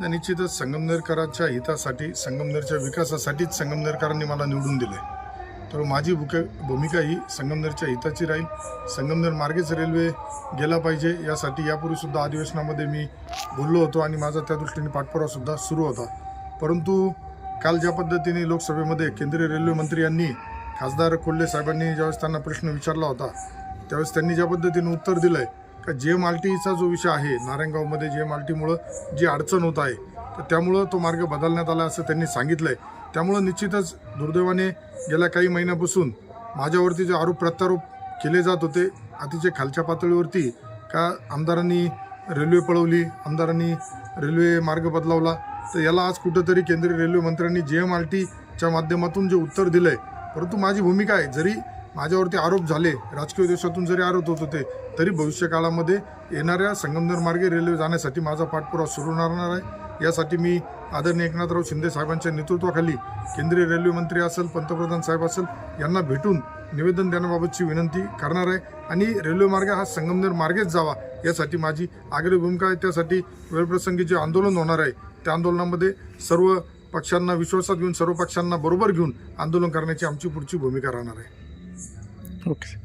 नाही, निश्चितच संगमनेरकरांच्या हितासाठी संगमनेरच्या विकासासाठीच संगमनेरकरांनी मला निवडून दिले तर माझी भूक भूमिका ही संगमनेरच्या हिताची राहील. संगमनेर मार्गेच रेल्वे गेला पाहिजे यासाठी यापूर्वीसुद्धा अधिवेशनामध्ये मी बोललो होतो आणि माझा त्या दृष्टीने पाठपुरावासुद्धा सुरू होता. परंतु काल ज्या पद्धतीने लोकसभेमध्ये केंद्रीय रेल्वे मंत्री यांनी खासदार कोल्हे साहेबांनी ज्यावेळेस त्यांना प्रश्न विचारला होता त्यावेळेस त्यांनी ज्या पद्धतीने उत्तर दिलं आहे का जे माल्टीचा जो विषय आहे नारायणगावमध्ये जे माल्टीमुळं जी अडचण होत आहे तर त्यामुळं तो मार्ग बदलण्यात आला असं त्यांनी सांगितलं आहे त्यामुळं निश्चितच दुर्दैवाने गेल्या काही महिन्यापासून माझ्यावरती जे आरोप प्रत्यारोप केले जात होते अतिशय खालच्या पातळीवरती का आमदारांनी रेल्वे पळवली आमदारांनी रेल्वे मार्ग बदलावला तर याला आज कुठंतरी केंद्रीय रेल्वे मंत्र्यांनी जे एम आर टीच्या माध्यमातून जे उत्तर दिलं आहे परंतु माझी भूमिका आहे जरी माझ्यावरती आरोप झाले राजकीय देशातून जरी आरोप होत होते तरी भविष्य काळामध्ये येणाऱ्या संगमनेर मार्गे रेल्वे जाण्यासाठी माझा पाठपुरावा सुरू राहणार आहे. यासाठी मी आदरणीय एकनाथराव शिंदे साहेबांच्या नेतृत्वाखाली केंद्रीय रेल्वे मंत्री असेल पंतप्रधान साहेब असेल यांना भेटून निवेदन देण्याबाबतची विनंती करणार आहे. आणि रेल्वे मार्ग हा संगमनेर मार्गेच जावा यासाठी माझी आग्रही भूमिका आहे. त्यासाठी वेळप्रसंगी जे आंदोलन होणार आहे त्या आंदोलनामध्ये सर्व पक्षांना विश्वासात घेऊन सर्व पक्षांना बरोबर घेऊन आंदोलन करण्याची आमची पुढची भूमिका राहणार आहे. ओके